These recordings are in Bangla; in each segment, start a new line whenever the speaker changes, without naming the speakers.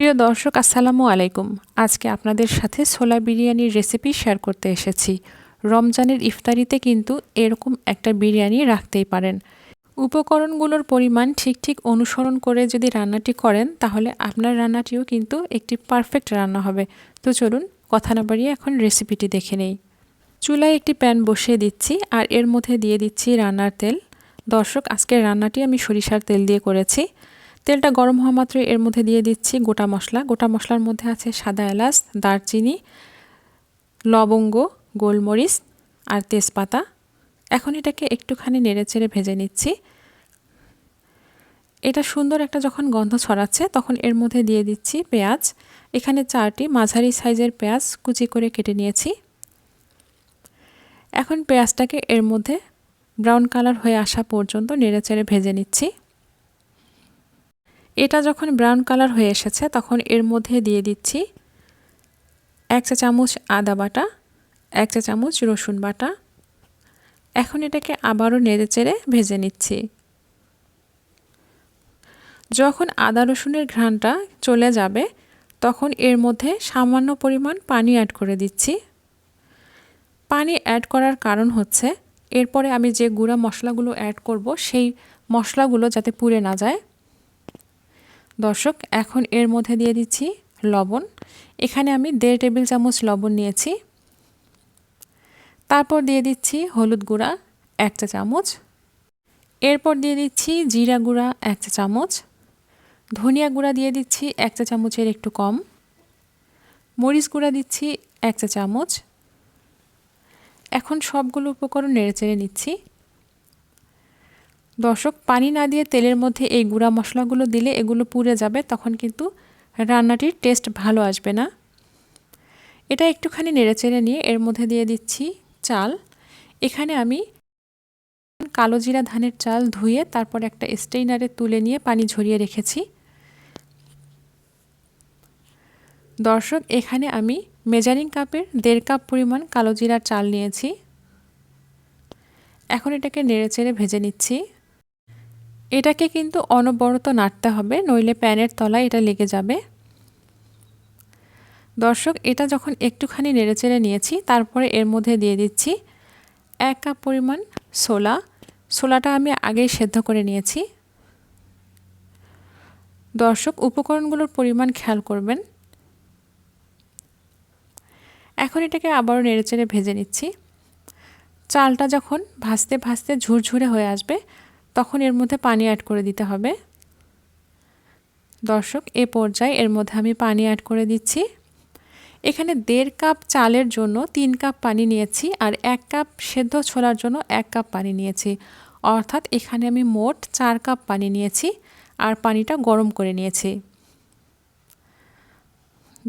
প্রিয় দর্শক, আসসালামু আলাইকুম। আজকে আপনাদের সাথে ছোলা বিরিয়ানির রেসিপি শেয়ার করতে এসেছি। রমজানের ইফতারিতে কিন্তু এরকম একটা বিরিয়ানি রাখতেই পারেন। উপকরণগুলোর পরিমাণ ঠিক ঠিক অনুসরণ করে যদি রান্নাটি করেন, তাহলে আপনার রান্নাটিও কিন্তু একটি পারফেক্ট রান্না হবে। তো চলুন, কথা না বাড়িয়ে এখন রেসিপিটি দেখে নেই। চুলায় একটি প্যান বসিয়ে দিচ্ছি আর এর মধ্যে দিয়ে দিচ্ছি রান্নার তেল। দর্শক, আজকের রান্নাটি আমি সরিষার তেল দিয়ে করেছি। তেলটা গরম হওয়া মাত্রই এর মধ্যে দিয়ে দিচ্ছি গোটা মশলা। গোটা মশলার মধ্যে আছে সাদা এলাচ, দারচিনি, লবঙ্গ, গোলমরিচ আর তেজপাতা। এখন এটাকে একটুখানি নেড়েচেড়ে ভেজে নিচ্ছি। এটা সুন্দর একটা যখন গন্ধ ছড়াচ্ছে তখন এর মধ্যে দিয়ে দিচ্ছি পেঁয়াজ। এখানে চারটি মাঝারি সাইজের পেঁয়াজ কুচি করে কেটে নিয়েছি। এখন পেঁয়াজটাকে এর মধ্যে ব্রাউন কালার হয়ে আসা পর্যন্ত নেড়েচেড়ে ভেজে নিচ্ছি। এটা যখন ব্রাউন কালার হয়ে এসেছে, তখন এর মধ্যে দিয়ে দিচ্ছি এক চা চামচ আদা বাটা, এক চা চামচ রসুন বাটা। এখন এটাকে আবারও নেড়ে চেড়ে ভেজে নিচ্ছি। যখন আদা রসুনের ঘ্রাণটা চলে যাবে, তখন এর মধ্যে সামান্য পরিমাণ পানি অ্যাড করে দিচ্ছি। পানি অ্যাড করার কারণ হচ্ছে, এরপরে আমি যে গুঁড়া মশলাগুলো অ্যাড করব, সেই মশলাগুলো যাতে পুড়ে না যায় দর্শক, এখন এর মধ্যে দিয়ে দিচ্ছি লবণ। এখানে আমি দেড় টেবিল চামচ লবণ নিয়েছি। তারপর দিয়ে দিচ্ছি হলুদ গুঁড়া এক চা চামচ। এরপর দিয়ে দিচ্ছি জিরা গুঁড়া এক চা চামচ। ধনিয়া গুঁড়া দিয়ে দিচ্ছি এক চা চামচের একটু কম। মরিচ গুঁড়া দিচ্ছি এক চা চামচ। এখন সবগুলো উপকরণ নেড়ে চেড়ে নিচ্ছি। দর্শক, পানি না দিয়ে তেলের মধ্যে এই গুঁড়া মশলাগুলো দিলে এগুলো পুড়ে যাবে, তখন কিন্তু রান্নাটির টেস্ট ভালো আসবে না। এটা একটুখানি নেড়েচেড়ে নিয়ে এর মধ্যে দিয়ে দিচ্ছি চাল। এখানে আমি কালো জিরা ধানের চাল ধুয়ে তারপর একটা স্টেইনারে তুলে নিয়ে পানি ঝরিয়ে রেখেছি। দর্শক, এখানে আমি মেজারিং কাপের দেড় কাপ পরিমাণ কালো জিরার চাল নিয়েছি। এখন এটাকে নেড়েচেড়ে ভেজে নিচ্ছি। এটাকে কিন্তু অনবরত নাড়তে হবে, নইলে প্যানের তলায় এটা লেগে যাবে। দর্শক, এটা যখন একটুখানি নেড়েচেড়ে নিয়েছি, তারপরে এর মধ্যে দিয়ে দিচ্ছি এক কাপ পরিমাণ ছোলা। ছোলাটা আমি আগেই সেদ্ধ করে নিয়েছি। দর্শক, উপকরণগুলোর পরিমাণ খেয়াল করবেন। এখন এটাকে আবারও নেড়েচেড়ে ভেজে নিচ্ছি। চালটা যখন ভাজতে ভাজতে ঝুরঝুরে হয়ে আসবে তখন এর মধ্যে পানি অ্যাড করে দিতে হবে। দর্শক, এ পর্যায়ে এর মধ্যে আমি পানি অ্যাড করে দিচ্ছি। এখানে দেড় কাপ চালের জন্য তিন কাপ পানি নিয়েছি আর এক কাপ সেদ্ধ ছোলার জন্য এক কাপ পানি নিয়েছি। অর্থাৎ এখানে আমি মোট চার কাপ পানি নিয়েছি আর পানিটা গরম করে নিয়েছি।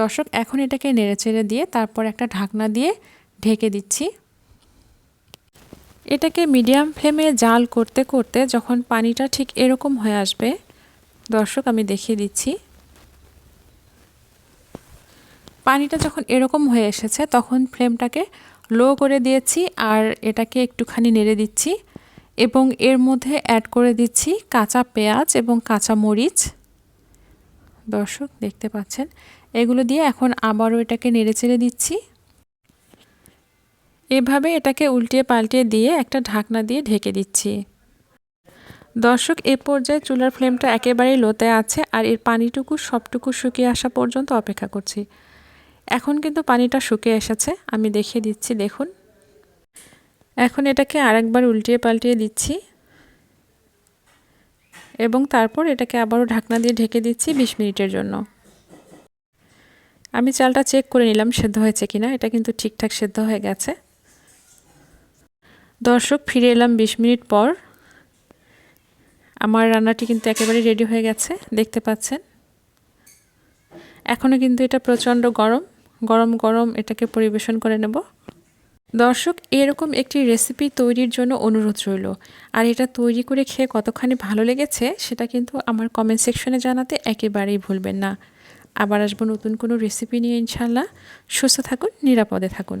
দর্শক, এখন এটাকে নেড়েচেড়ে দিয়ে তারপর একটা ঢাকনা দিয়ে ঢেকে দিচ্ছি। এটাকে মিডিয়াম ফ্লেমে জাল করতে করতে যখন পানিটা ঠিক এরকম হয়ে আসবে, দর্শক আমি দেখিয়ে দিচ্ছি। পানিটা যখন এরকম হয়ে এসেছে, তখন ফ্লেমটাকে লো করে দিয়েছি আর এটাকে একটুখানি নেড়ে দিচ্ছি এবং এর মধ্যে অ্যাড করে দিচ্ছি কাঁচা পেঁয়াজ এবং কাঁচা মরিচ। দর্শক, দেখতে পাচ্ছেন? এগুলো দিয়ে এখন আবারও এটাকে নেড়ে চেড়ে দিচ্ছি। এভাবে এটাকে উল্টিয়ে পাল্টিয়ে দিয়ে একটা ঢাকনা দিয়ে ঢেকে দিচ্ছি। দর্শক, এ পর্যায়ে চুলার ফ্লেমটা একেবারেই লোতে আছে আর এর পানিটুকু, সবটুকু শুকিয়ে আসা পর্যন্ত অপেক্ষা করছি। এখন কিন্তু পানিটা শুকিয়ে এসেছে, আমি দেখিয়ে দিচ্ছি, দেখুন। এখন এটাকে আরেকবার উল্টিয়ে পাল্টিয়ে দিচ্ছি এবং তারপর এটাকে আবারও ঢাকনা দিয়ে ঢেকে দিচ্ছি বিশ মিনিটের জন্য। আমি চালটা চেক করে নিলাম, সেদ্ধ হয়েছে কিনা, এটা কিন্তু ঠিকঠাক সেদ্ধ হয়ে গেছে। দর্শক, ফিরে এলাম বিশ মিনিট পর। আমার রান্নাটি কিন্তু একেবারে রেডি হয়ে গেছে, দেখতে পাচ্ছেন। এখনও কিন্তু এটা প্রচণ্ড গরম গরম গরম এটাকে পরিবেশন করে নেব। দর্শক, এরকম একটি রেসিপি তৈরির জন্য অনুরোধ রইল। আর এটা তৈরি করে খেয়ে কতখানি ভালো লেগেছে, সেটা কিন্তু আমার কমেন্ট সেকশনে জানাতে একেবারেই ভুলবেন না। আবার আসব নতুন কোনো রেসিপি নিয়ে ইনশাল্লাহ সুস্থ থাকুন, নিরাপদে থাকুন।